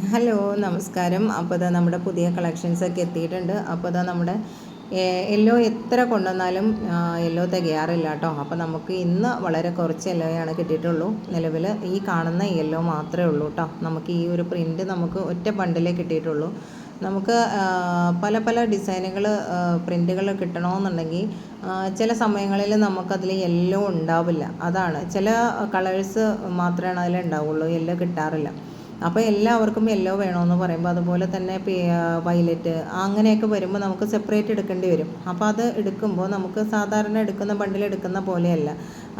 Hello നമസ്കാരം. അപ്പോൾ ഇതാ നമ്മുടെ പുതിയ കളക്ഷൻസൊക്കെ എത്തിയിട്ടുണ്ട്. അപ്പോൾ ഇതാ നമ്മുടെ യെല്ലോ എത്ര കൊണ്ടുവന്നാലും യെല്ലോ തികയാറില്ല കേട്ടോ. അപ്പോൾ നമുക്ക് ഇന്ന് വളരെ കുറച്ച് യെല്ലോയാണ് കിട്ടിയിട്ടുള്ളൂ. നിലവിൽ ഈ കാണുന്ന യെല്ലോ മാത്രമേ ഉള്ളൂ കേട്ടോ. നമുക്ക് ഈ ഒരു പ്രിന്റ് നമുക്ക് ഒറ്റ ബണ്ടിലേ കിട്ടിയിട്ടുള്ളൂ. നമുക്ക് പല പല ഡിസൈനുകൾ പ്രിന്റുകൾ കിട്ടണമെന്നുണ്ടെങ്കിൽ ചില സമയങ്ങളിൽ നമുക്കതിൽ യെല്ലോ ഉണ്ടാവില്ല. അതാണ്. ചില കളേഴ്സ് മാത്രമേ അതിൽ ഉണ്ടാവുള്ളൂ. യെല്ലോ കിട്ടാറില്ല. അപ്പോൾ എല്ലാവർക്കും യെല്ലോ വേണമെന്ന് പറയുമ്പോൾ അതുപോലെ തന്നെ വയലറ്റ് അങ്ങനെയൊക്കെ വരുമ്പോൾ നമുക്ക് സെപ്പറേറ്റ് എടുക്കേണ്ടി വരും. അപ്പോൾ അത് എടുക്കുമ്പോൾ നമുക്ക് സാധാരണ എടുക്കുന്ന ബണ്ടിൽ എടുക്കുന്ന പോലെയല്ല.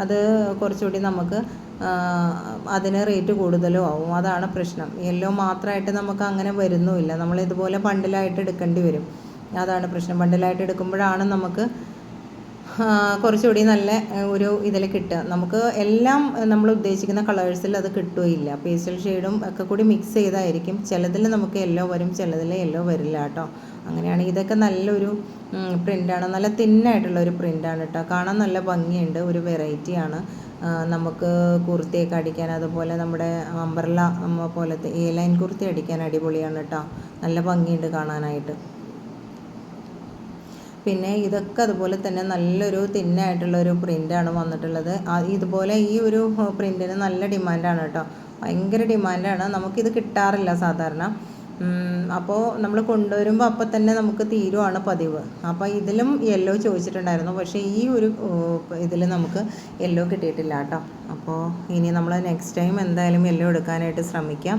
അത് കുറച്ചുകൂടി നമുക്ക് അതിന് റേറ്റ് കൂടുതലും ആവും. അതാണ് പ്രശ്നം. യെല്ലോ മാത്രമായിട്ട് നമുക്ക് അങ്ങനെ വരുന്നുമില്ല. നമ്മൾ ഇതുപോലെ ബണ്ടിലായിട്ട് എടുക്കേണ്ടി വരും. അതാണ് പ്രശ്നം. ബണ്ടിലായിട്ട് എടുക്കുമ്പോഴാണ് നമുക്ക് കുറച്ചുകൂടി നല്ല ഒരു ഇതിൽ കിട്ടുക. നമുക്ക് എല്ലാം നമ്മൾ ഉദ്ദേശിക്കുന്ന കളേഴ്സിൽ അത് കിട്ടുകയില്ല. പേസ്റ്റൽ ഷെയ്ഡും ഒക്കെ കൂടി മിക്സ് ചെയ്തായിരിക്കും. ചിലതിൽ നമുക്ക് യെല്ലോ വരും ചിലതിൽ യെല്ലോ വരില്ല കേട്ടോ. അങ്ങനെയാണ് ഇതൊക്കെ നല്ലൊരു പ്രിന്റാണ് നല്ല തിന്നായിട്ടുള്ള ഒരു പ്രിന്റാണ് കേട്ടോ. കാണാൻ നല്ല ഭംഗിയുണ്ട്. ഒരു വെറൈറ്റിയാണ് നമുക്ക് കുർത്തിയൊക്കെ അടിക്കാൻ അതുപോലെ നമ്മുടെ അംബർല പോലത്തെ എ ലൈൻ കുർത്തി അടിക്കാൻ അടിപൊളിയാണ് കേട്ടോ. നല്ല ഭംഗിയുണ്ട് കാണാനായിട്ട്. പിന്നെ ഇതൊക്കെ അതുപോലെ തന്നെ നല്ലൊരു തിന്നായിട്ടുള്ളൊരു പ്രിന്റാണ് വന്നിട്ടുള്ളത്. ഇതുപോലെ ഈ ഒരു പ്രിന്റിന് നല്ല ഡിമാൻഡാണ് കേട്ടോ. ഭയങ്കര ഡിമാൻഡാണ്. നമുക്കിത് കിട്ടാറില്ല സാധാരണ. അപ്പോൾ നമ്മൾ കൊണ്ടുവരുമ്പോൾ അപ്പം തന്നെ നമുക്ക് തീരുവാണ് പതിവ്. അപ്പോൾ ഇതിലും യെല്ലോ ചോദിച്ചിട്ടുണ്ടായിരുന്നു. പക്ഷേ ഈ ഒരു ഇതിൽ നമുക്ക് യെല്ലോ കിട്ടിയിട്ടില്ല കേട്ടോ. അപ്പോൾ ഇനി നമ്മൾ നെക്സ്റ്റ് ടൈം എന്തായാലും യെല്ലോ എടുക്കാനായിട്ട് ശ്രമിക്കാം.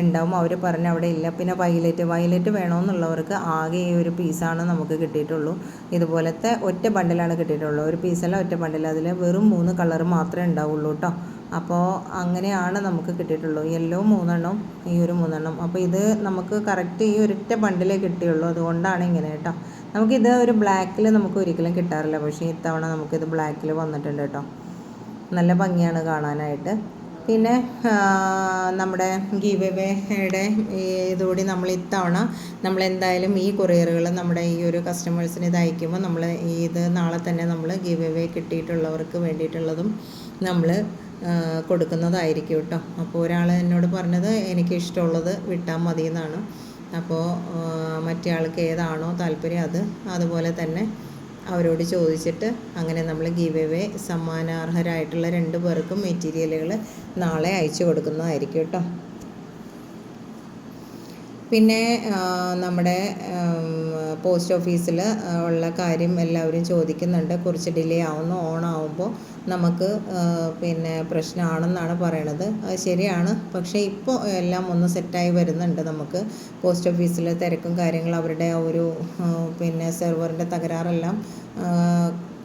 ഉണ്ടാവും. അവർ പറഞ്ഞ അവിടെ ഇല്ല. പിന്നെ വയലറ്റ് വയലറ്റ് വേണമെന്നുള്ളവർക്ക് ആകെ ഈ ഒരു പീസാണ് നമുക്ക് കിട്ടിയിട്ടുള്ളൂ. ഇതുപോലത്തെ ഒറ്റ ബണ്ടിലാണ് കിട്ടിയിട്ടുള്ളൂ. ഒരു പീസല്ല ഒറ്റ ബണ്ടിൽ അതിൽ വെറും മൂന്ന് കളർ മാത്രമേ ഉണ്ടാവുള്ളൂ കേട്ടോ അപ്പോൾ അങ്ങനെയാണ് നമുക്ക് കിട്ടിയിട്ടുള്ളൂ. യെല്ലോ മൂന്നെണ്ണം ഈ ഒരു മൂന്നെണ്ണം. അപ്പോൾ ഇത് നമുക്ക് കറക്റ്റ് ഈ ഒരൊറ്റ ബണ്ടിലേ കിട്ടിയുള്ളൂ. അതുകൊണ്ടാണ് ഇങ്ങനെ കേട്ടോ നമുക്കിത് ഒരു ബ്ലാക്കിൽ നമുക്ക് ഒരിക്കലും കിട്ടാറില്ല. പക്ഷേ ഇത്തവണ നമുക്കിത് ബ്ലാക്കിൽ വന്നിട്ടുണ്ട് കേട്ടോ നല്ല ഭംഗിയാണ് കാണാനായിട്ട്. പിന്നെ നമ്മുടെ ഗീവ് എവേയുടെ ഇതുകൂടി നമ്മൾ ഇത്തവണ നമ്മൾ എന്തായാലും ഈ കൊറിയറുകൾ നമ്മുടെ ഈ ഒരു കസ്റ്റമേഴ്സിന് ഇത് അയക്കുമ്പോൾ നമ്മൾ ഇത് നാളെ തന്നെ നമ്മൾ ഗീവ് കിട്ടിയിട്ടുള്ളവർക്ക് വേണ്ടിയിട്ടുള്ളതും നമ്മൾ കൊടുക്കുന്നതായിരിക്കും കേട്ടോ. അപ്പോൾ ഒരാൾ എന്നോട് പറഞ്ഞത് എനിക്ക് ഇഷ്ടമുള്ളത് വിട്ടാൽ മതി എന്നാണ് അപ്പോൾ മറ്റേ ആൾക്ക് ഏതാണോ താല്പര്യം അത് അതുപോലെ തന്നെ അവരോട് ചോദിച്ചിട്ട് അങ്ങനെ നമ്മൾ ഗീവ് എവേ സമ്മാനാർഹരായിട്ടുള്ള രണ്ട് പേർക്കും മെറ്റീരിയലുകൾ നാളെ അയച്ചു കൊടുക്കുന്നതായിരിക്കും കേട്ടോ. പിന്നെ നമ്മുടെ പോസ്റ്റ് ഓഫീസിൽ ഉള്ള കാര്യം എല്ലാവരും ചോദിക്കുന്നുണ്ട്. കുറച്ച് ഡിലേ ആവുന്നു ഓണാവുമ്പോൾ നമുക്ക് പിന്നെ പ്രശ്നമാണെന്നാണ് പറയണത്. അത് ശരിയാണ്. പക്ഷേ ഇപ്പോൾ എല്ലാം ഒന്ന് സെറ്റായി വരുന്നുണ്ട് നമുക്ക്. പോസ്റ്റ് ഓഫീസിൽ തിരക്കും കാര്യങ്ങളും അവരുടെ ഒരു പിന്നെ സെർവറിന്റെ തകരാറെല്ലാം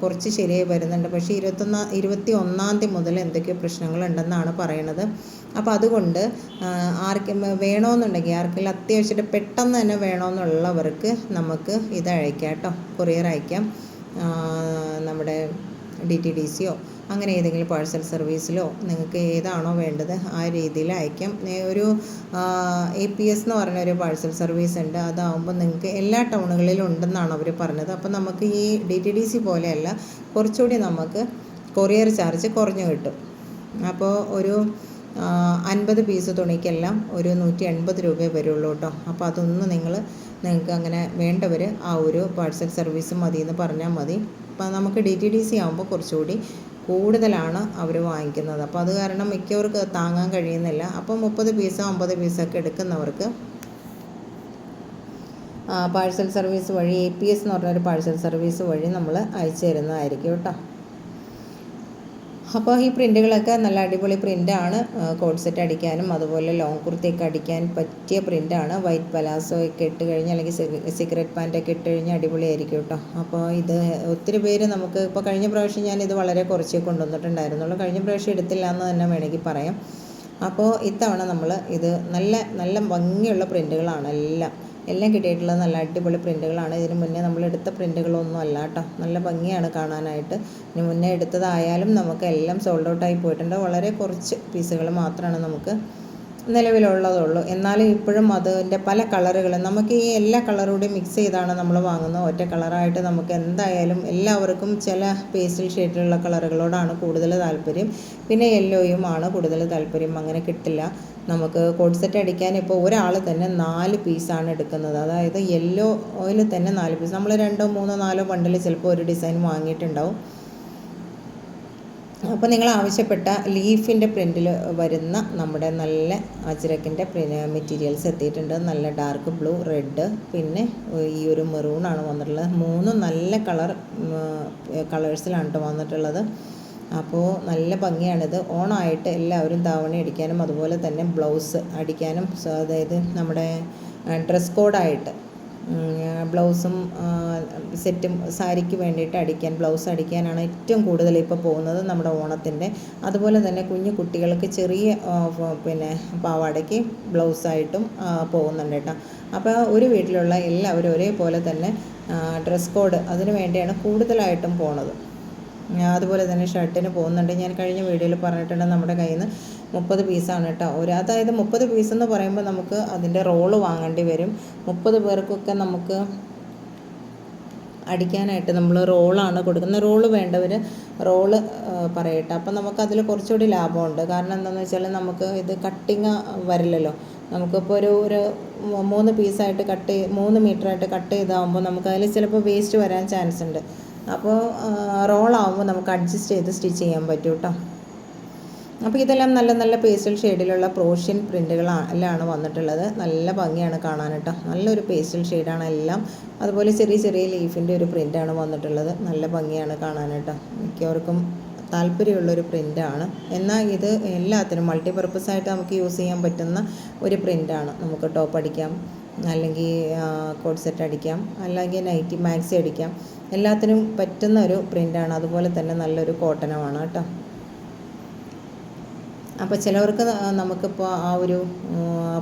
കുറച്ച് ശരിയായി വരുന്നുണ്ട്. പക്ഷേ ഇരുപത്തൊന്നാം ഇരുപത്തി ഒന്നാം തീയതി മുതൽ എന്തൊക്കെയോ പ്രശ്നങ്ങളുണ്ടെന്നാണ് പറയണത്. അപ്പോൾ അതുകൊണ്ട് ആർക്കും വേണമെന്നുണ്ടെങ്കിൽ ആർക്കെങ്കിലും അത്യാവശ്യമായിട്ട് പെട്ടെന്ന് തന്നെ വേണമെന്നുള്ളവർക്ക് നമുക്ക് ഇത് അയക്കാം കേട്ടോ. കൊറിയർ അയക്കാം. നമ്മുടെ ഡി ടി ഡി സിയോ അങ്ങനെ ഏതെങ്കിലും പാഴ്സൽ സർവീസിലോ നിങ്ങൾക്ക് ഏതാണോ വേണ്ടത് ആ രീതിയിൽ അയക്കാം. ഒരു എ പി എസ് എന്ന് പറഞ്ഞ ഒരു പാഴ്സൽ സർവീസ് ഉണ്ട്. അതാവുമ്പോൾ നിങ്ങൾക്ക് എല്ലാ ടൗണുകളിലും ഉണ്ടെന്നാണ് അവർ പറഞ്ഞത്. അപ്പോൾ നമുക്ക് ഈ ഡി ടി ഡി സി പോലെയല്ല കുറച്ചുകൂടി നമുക്ക് കൊറിയർ ചാർജ് കുറഞ്ഞു കിട്ടും. അപ്പോൾ ഒരു അൻപത് പീസ് തുണിക്കെല്ലാം ഒരു നൂറ്റി എൺപത് രൂപയെ വരുള്ളൂ കേട്ടോ അപ്പോൾ അതൊന്ന് നിങ്ങൾ നിങ്ങൾക്ക് അങ്ങനെ വേണ്ടവർ ആ ഒരു പാഴ്സൽ സർവീസ് മതി എന്ന് പറഞ്ഞാൽ മതി. അപ്പം നമുക്ക് ഡി ടി ഡി സി ആകുമ്പോൾ കുറച്ചുകൂടി കൂടുതലാണ് അവർ വാങ്ങിക്കുന്നത്. അപ്പോൾ അത് കാരണം മിക്കവർക്ക് താങ്ങാൻ കഴിയുന്നില്ല. അപ്പോൾ മുപ്പത് പീസോ അമ്പത് പീസൊക്കെ എടുക്കുന്നവർക്ക് പാഴ്സൽ സർവീസ് വഴി എ പി എസ് എന്ന് പറഞ്ഞൊരു പാഴ്സൽ സർവീസ് വഴി നമ്മൾ അയച്ചു തരുന്നതായിരിക്കും കേട്ടോ അപ്പോൾ ഈ പ്രിന്റുകളൊക്കെ നല്ല അടിപൊളി പ്രിന്റാണ്. കോഡ് സെറ്റ് അടിക്കാനും അതുപോലെ ലോങ് കുർത്തിയൊക്കെ അടിക്കാൻ പറ്റിയ പ്രിന്റാണ്. വൈറ്റ് പലാസോ ഒക്കെ ഇട്ട് കഴിഞ്ഞാൽ അല്ലെങ്കിൽ സിഗരറ്റ് പാന്റൊക്കെ ഇട്ട് കഴിഞ്ഞാൽ അടിപൊളിയായിരിക്കും കേട്ടോ. അപ്പോൾ ഇത് ഒത്തിരി പേര് നമുക്ക് ഇപ്പോൾ കഴിഞ്ഞ പ്രാവശ്യം ഞാൻ ഇത് വളരെ കുറച്ചേ കൊണ്ടുവന്നിട്ടുണ്ടായിരുന്നുള്ളൂ. കഴിഞ്ഞ പ്രാവശ്യം എടുത്തില്ല എന്ന് തന്നെ വേണമെങ്കിൽ പറയാം. അപ്പോൾ ഇത്തവണ നമ്മൾ ഇത് നല്ല നല്ല ഭംഗിയുള്ള പ്രിന്റുകളാണ് എല്ലാം. എല്ലാം കിട്ടിയിട്ടുള്ളത് നല്ല അടിപൊളി പ്രിന്റുകളാണ് ഇതിന് മുന്നേ നമ്മൾ എടുത്ത പ്രിന്റുകളൊന്നും അല്ല കേട്ടോ. നല്ല ഭംഗിയാണ് കാണാനായിട്ട്. ഇനി മുന്നേ എടുത്തതായാലും നമുക്ക് എല്ലാം സോൾഡ് ഔട്ടായി പോയിട്ടുണ്ട്. വളരെ കുറച്ച് പീസുകൾ മാത്രമാണ് നമുക്ക് നിലവിലുള്ളതുള്ളൂ. എന്നാലും ഇപ്പോഴും അതിന്റെ പല കളറുകളും നമുക്ക് ഈ എല്ലാ കളറൂടെയും മിക്സ് ചെയ്താണ് നമ്മൾ വാങ്ങുന്നത്. ഒറ്റ കളറായിട്ട് നമുക്ക് എന്തായാലും എല്ലാവർക്കും ചില പേസ്റ്റൽ ഷെയ്ഡിലുള്ള കളറുകളോടാണ് കൂടുതൽ താല്പര്യം. പിന്നെ യെല്ലോയും ആണ് കൂടുതൽ താല്പര്യം. അങ്ങനെ കിട്ടില്ല. നമുക്ക് കോഡ് സെറ്റ് അടിക്കാൻ ഇപ്പോൾ ഒരാൾ തന്നെ നാല് പീസാണ് എടുക്കുന്നത്. അതായത് യെല്ലോ ഓയിൽ തന്നെ നാല് പീസ് നമ്മൾ രണ്ടോ മൂന്നോ നാലോ ബണ്ടിൽ ചിലപ്പോൾ ഒരു ഡിസൈൻ വാങ്ങിയിട്ടുണ്ടാവും. അപ്പോൾ നിങ്ങൾ ആവശ്യപ്പെട്ട ലീഫിന്റെ പ്രിന്റിൽ വരുന്ന നമ്മുടെ നല്ല അജ്രക്കിന്റെ മെറ്റീരിയൽസ് എത്തിയിട്ടുണ്ട്. നല്ല ഡാർക്ക് ബ്ലൂ റെഡ് പിന്നെ ഈ ഒരു മെറൂണാണ് വന്നിട്ടുള്ളത്. മൂന്നും നല്ല കളർ കളേഴ്സിലാണ് കേട്ടോ വന്നിട്ടുള്ളത്. അപ്പോൾ നല്ല ഭംഗിയാണിത്. ഓണായിട്ട് എല്ലാവരും തവണ അടിക്കാനും അതുപോലെ തന്നെ ബ്ലൗസ് അടിക്കാനും അതായത് നമ്മുടെ ഡ്രസ് കോഡായിട്ട് ബ്ലൗസും സെറ്റും സാരിക്ക് വേണ്ടിയിട്ട് അടിക്കാൻ ബ്ലൗസ് അടിക്കാനാണ് ഏറ്റവും കൂടുതൽ ഇപ്പോൾ പോകുന്നത് നമ്മുടെ ഓണത്തിന്റെ. അതുപോലെ തന്നെ കുഞ്ഞു കുട്ടികൾക്ക് ചെറിയ പിന്നെ പാവാടയ്ക്ക് ബ്ലൗസായിട്ടും പോകുന്നുണ്ട് കേട്ടോ. അപ്പോൾ ഒരു വീട്ടിലുള്ള എല്ലാവരും ഒരേപോലെ തന്നെ ഡ്രസ് കോഡ് അതിന് വേണ്ടിയാണ് കൂടുതലായിട്ടും പോണത്. അതുപോലെ തന്നെ ഷർട്ടിന് പോകുന്നുണ്ട്. ഞാൻ കഴിഞ്ഞ വീഡിയോയിൽ പറഞ്ഞിട്ടുണ്ട് നമ്മുടെ കയ്യിൽ നിന്ന് മുപ്പത് പീസാണ് കേട്ടോ. ഒരു അതായത് മുപ്പത് പീസ് എന്ന് പറയുമ്പോൾ നമുക്ക് അതിന്റെ റോൾ വാങ്ങേണ്ടി വരും. മുപ്പത് പേർക്കൊക്കെ നമുക്ക് അടിക്കാനായിട്ട് നമ്മൾ റോളാണ് കൊടുക്കുന്നത്. റോൾ വേണ്ടവർ റോൾ പറയട്ടെ. അപ്പം നമുക്ക് അതിൽ കുറച്ചുകൂടി ലാഭമുണ്ട്. കാരണം എന്താണെന്ന് വെച്ചാൽ നമുക്ക് ഇത് കട്ടിങ് വരില്ലല്ലോ. നമുക്കിപ്പോൾ ഒരു ഒരു മൂന്ന് പീസായിട്ട് കട്ട് മൂന്ന് മീറ്ററായിട്ട് കട്ട് ചെയ്താകുമ്പോൾ നമുക്കതിൽ ചിലപ്പോൾ വേസ്റ്റ് വരാൻ ചാൻസ് ഉണ്ട്. അപ്പോൾ റോളാവുമ്പോൾ നമുക്ക് അഡ്ജസ്റ്റ് ചെയ്ത് സ്റ്റിച്ച് ചെയ്യാൻ പറ്റും കേട്ടോ അപ്പോൾ ഇതെല്ലാം നല്ല നല്ല പേസ്റ്റൽ ഷെയ്ഡിലുള്ള പ്രോഷ്യൻ പ്രിന്റുകളാണ് വന്നിട്ടുള്ളത്. നല്ല ഭംഗിയാണ് കാണാൻ കേട്ടോ നല്ലൊരു പേസ്റ്റൽ ഷെയ്ഡാണ് എല്ലാം. അതുപോലെ ചെറിയ ചെറിയ ലീഫിന്റെ ഒരു പ്രിന്റാണ് വന്നിട്ടുള്ളത്. നല്ല ഭംഗിയാണ് കാണാൻ കേട്ടോ മിക്കവർക്കും താല്പര്യമുള്ളൊരു പ്രിന്റാണ് എന്നാൽ ഇത് എല്ലാത്തിനും മൾട്ടിപർപ്പസ് ആയിട്ട് നമുക്ക് യൂസ് ചെയ്യാൻ പറ്റുന്ന ഒരു പ്രിന്റാണ് നമുക്ക് ടോപ്പ് അടിക്കാം. അല്ലെങ്കിൽ കോഡ് സെറ്റ് അടിക്കാം. അല്ലെങ്കിൽ നൈറ്റി മാക്സി അടിക്കാം. എല്ലാത്തിനും പറ്റുന്ന ഒരു പ്രിന്റാണ് അതുപോലെ തന്നെ നല്ലൊരു കോട്ടനുമാണ് കേട്ടോ. അപ്പോൾ ചിലവർക്ക് നമുക്കിപ്പോൾ ആ ഒരു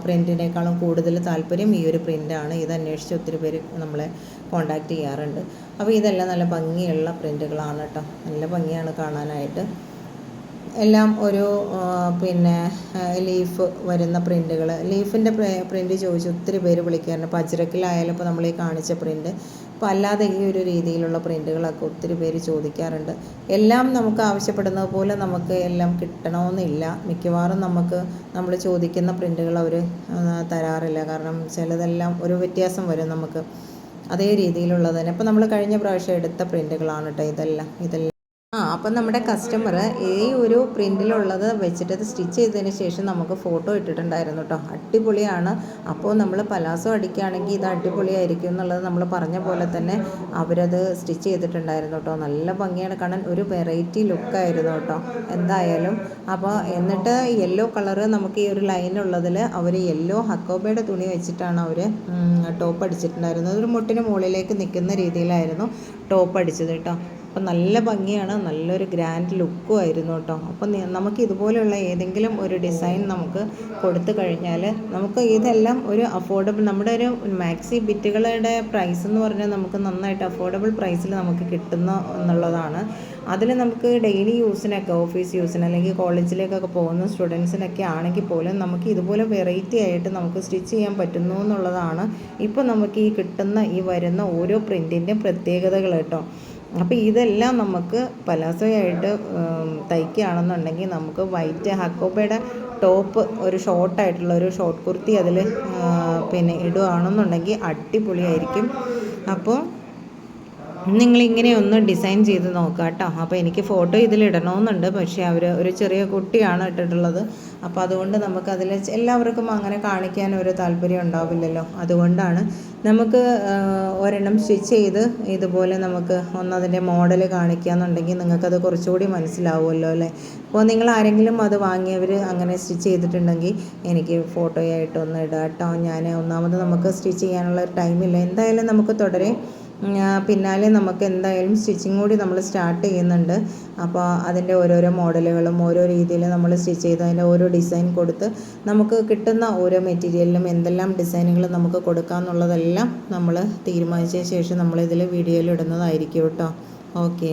പ്രിന്റിനേക്കാളും കൂടുതൽ താല്പര്യം ഈ ഒരു പ്രിന്റാണ് ഇത് അന്വേഷിച്ച് ഒത്തിരി പേര് നമ്മളെ കോണ്ടാക്ട് ചെയ്യാറുണ്ട്. അപ്പോൾ ഇതെല്ലാം നല്ല ഭംഗിയുള്ള പ്രിന്റുകളാണ് കേട്ടോ. നല്ല ഭംഗിയാണ് കാണാനായിട്ട്. എല്ലാം ഒരു പിന്നെ ലീഫ് വരുന്ന പ്രിന്റുകൾ ലീഫിന്റെ പ്രിന്റ് ചോദിച്ച് ഒത്തിരി പേര് വിളിക്കാറുണ്ട്. ഇപ്പോൾ അജ്രക്കിലായാലും ഇപ്പോൾ നമ്മൾ ഈ കാണിച്ച പ്രിന്റ് അപ്പോൾ അല്ലാതെ ഈ ഒരു രീതിയിലുള്ള പ്രിന്റുകളൊക്കെ ഒത്തിരി പേര് ചോദിക്കാറുണ്ട്. എല്ലാം നമുക്ക് ആവശ്യപ്പെടുന്നത് പോലെ നമുക്ക് എല്ലാം കിട്ടണമെന്നില്ല. മിക്കവാറും നമുക്ക് നമ്മൾ ചോദിക്കുന്ന പ്രിന്റുകൾ അവർ തരാറില്ല. കാരണം ചിലതെല്ലാം ഒരു വ്യത്യാസം വരും നമുക്ക്. അതേ രീതിയിലുള്ളത് തന്നെ നമ്മൾ കഴിഞ്ഞ പ്രാവശ്യം എടുത്ത പ്രിന്റുകളാണ് കേട്ടോ ഇതെല്ലാം. ഇതെല്ലാം അപ്പം നമ്മുടെ കസ്റ്റമർ ഈ ഒരു പ്രിന്റിലുള്ളത് വെച്ചിട്ട് അത് സ്റ്റിച്ച് ചെയ്തതിന് ശേഷം നമുക്ക് ഫോട്ടോ ഇട്ടിട്ടുണ്ടായിരുന്നു കേട്ടോ അടിപൊളിയാണ്. അപ്പോൾ നമ്മൾ പലാസോ അടിക്കുകയാണെങ്കിൽ ഇത് അടിപൊളിയായിരിക്കും എന്നുള്ളത് നമ്മൾ പറഞ്ഞ പോലെ തന്നെ അവരത് സ്റ്റിച്ച് ചെയ്തിട്ടുണ്ടായിരുന്നു കേട്ടോ നല്ല ഭംഗിയാണ്. കാണാൻ ഒരു വെറൈറ്റി ലുക്കായിരുന്നു കേട്ടോ എന്തായാലും അപ്പോൾ എന്നിട്ട് യെല്ലോ കളറ് നമുക്ക് ഈ ഒരു ലൈനുള്ളതിൽ അവർ യെല്ലോ ഹക്കോബയുടെ തുണി വെച്ചിട്ടാണ് അവർ ടോപ്പ് അടിച്ചിട്ടുണ്ടായിരുന്നത്. ഒരു മുട്ടിന് മുകളിലേക്ക് നിൽക്കുന്ന രീതിയിലായിരുന്നു. ടോപ്പ് അടിച്ചത് കേട്ടോ. അപ്പം നല്ല ഭംഗിയാണ് നല്ലൊരു ഗ്രാൻഡ് ലുക്കും ആയിരുന്നു കേട്ടോ. അപ്പം നമുക്ക് ഇതുപോലെയുള്ള ഏതെങ്കിലും ഒരു ഡിസൈൻ നമുക്ക് കൊടുത്തു കഴിഞ്ഞാൽ നമുക്ക് ഇതെല്ലാം ഒരു അഫോർഡബിൾ നമ്മുടെ ഒരു മാക്സി ബിറ്റുകളുടെ പ്രൈസ് എന്ന് പറഞ്ഞാൽ നമുക്ക് നന്നായിട്ട് അഫോർഡബിൾ പ്രൈസിൽ നമുക്ക് കിട്ടുന്ന എന്നുള്ളതാണ്. അതിൽ നമുക്ക് ഡെയിലി യൂസിനൊക്കെ ഓഫീസ് യൂസിന് അല്ലെങ്കിൽ കോളേജിലേക്കൊക്കെ പോകുന്ന സ്റ്റുഡൻസിനൊക്കെ ആണെങ്കിൽ പോലും നമുക്ക് ഇതുപോലെ വെറൈറ്റി ആയിട്ട് നമുക്ക് സ്റ്റിച്ച് ചെയ്യാൻ പറ്റുന്നു എന്നുള്ളതാണ്. ഇപ്പോൾ നമുക്ക് ഈ കിട്ടുന്ന ഈ വരുന്ന ഓരോ പ്രിന്റിന്റെ പ്രത്യേകതകൾ കേട്ടോ. അപ്പോൾ ഇതെല്ലാം നമുക്ക് പലാസോയായിട്ട് തയ്ക്കുകയാണെന്നുണ്ടെങ്കിൽ നമുക്ക് വൈറ്റ് ഹക്കോപ്പയുടെ ടോപ്പ് ഒരു ഷോർട്ടായിട്ടുള്ള ഒരു ഷോർട്ട് കുർത്തി അതിൽ പിന്നെ ഇടുകയാണെന്നുണ്ടെങ്കിൽ അടിപൊളിയായിരിക്കും. അപ്പോൾ നിങ്ങളിങ്ങനെ ഒന്ന് ഡിസൈൻ ചെയ്ത് നോക്കുക കേട്ടോ. അപ്പോൾ എനിക്ക് ഫോട്ടോ ഇതിലിടണമെന്നുണ്ട് പക്ഷേ അവർ ഒരു ചെറിയ കുട്ടിയാണ് ഇട്ടിട്ടുള്ളത്. അപ്പോൾ അതുകൊണ്ട് നമുക്ക് നമുക്കതിൽ എല്ലാവർക്കും അങ്ങനെ കാണിക്കാൻ ഒരു താല്പര്യം ഉണ്ടാവില്ലല്ലോ. അതുകൊണ്ടാണ് നമുക്ക് ഒരെണ്ണം സ്റ്റിച്ച് ചെയ്ത് ഇതുപോലെ നമുക്ക് ഒന്നതിന്റെ മോഡൽ കാണിക്കുകയെന്നുണ്ടെങ്കിൽ നിങ്ങൾക്കത് കുറച്ചുകൂടി മനസ്സിലാവുമല്ലോ അല്ലേ? അപ്പോൾ നിങ്ങൾ ആരെങ്കിലും അത് വാങ്ങിയവർ അങ്ങനെ സ്റ്റിച്ച് ചെയ്തിട്ടുണ്ടെങ്കിൽ എനിക്ക് ഫോട്ടോയായിട്ടൊന്ന് ഇടാം കേട്ടോ ഞാൻ ഒന്നാമത് നമുക്ക് സ്റ്റിച്ച് ചെയ്യാനുള്ള ടൈമില്ല. എന്തായാലും നമുക്ക് തുടരെ പിന്നാലെ നമുക്ക് എന്തായാലും സ്റ്റിച്ചിങ് കൂടി നമ്മൾ സ്റ്റാർട്ട് ചെയ്യുന്നുണ്ട്. അപ്പോൾ അതിന്റെ ഓരോരോ മോഡലുകളും ഓരോ രീതിയിൽ നമ്മൾ സ്റ്റിച്ച് ചെയ്ത് അതിന്റെ ഓരോ ഡിസൈൻ കൊടുത്ത് നമുക്ക് കിട്ടുന്ന ഓരോ മെറ്റീരിയലിലും എന്തെല്ലാം ഡിസൈനുകൾ നമുക്ക് കൊടുക്കാം എന്നുള്ളതെല്ലാം നമ്മൾ തീരുമാനിച്ച ശേഷം നമ്മളിതിൽ വീഡിയോയിൽ ഇടുന്നതായിരിക്കും കേട്ടോ. ഓക്കെ.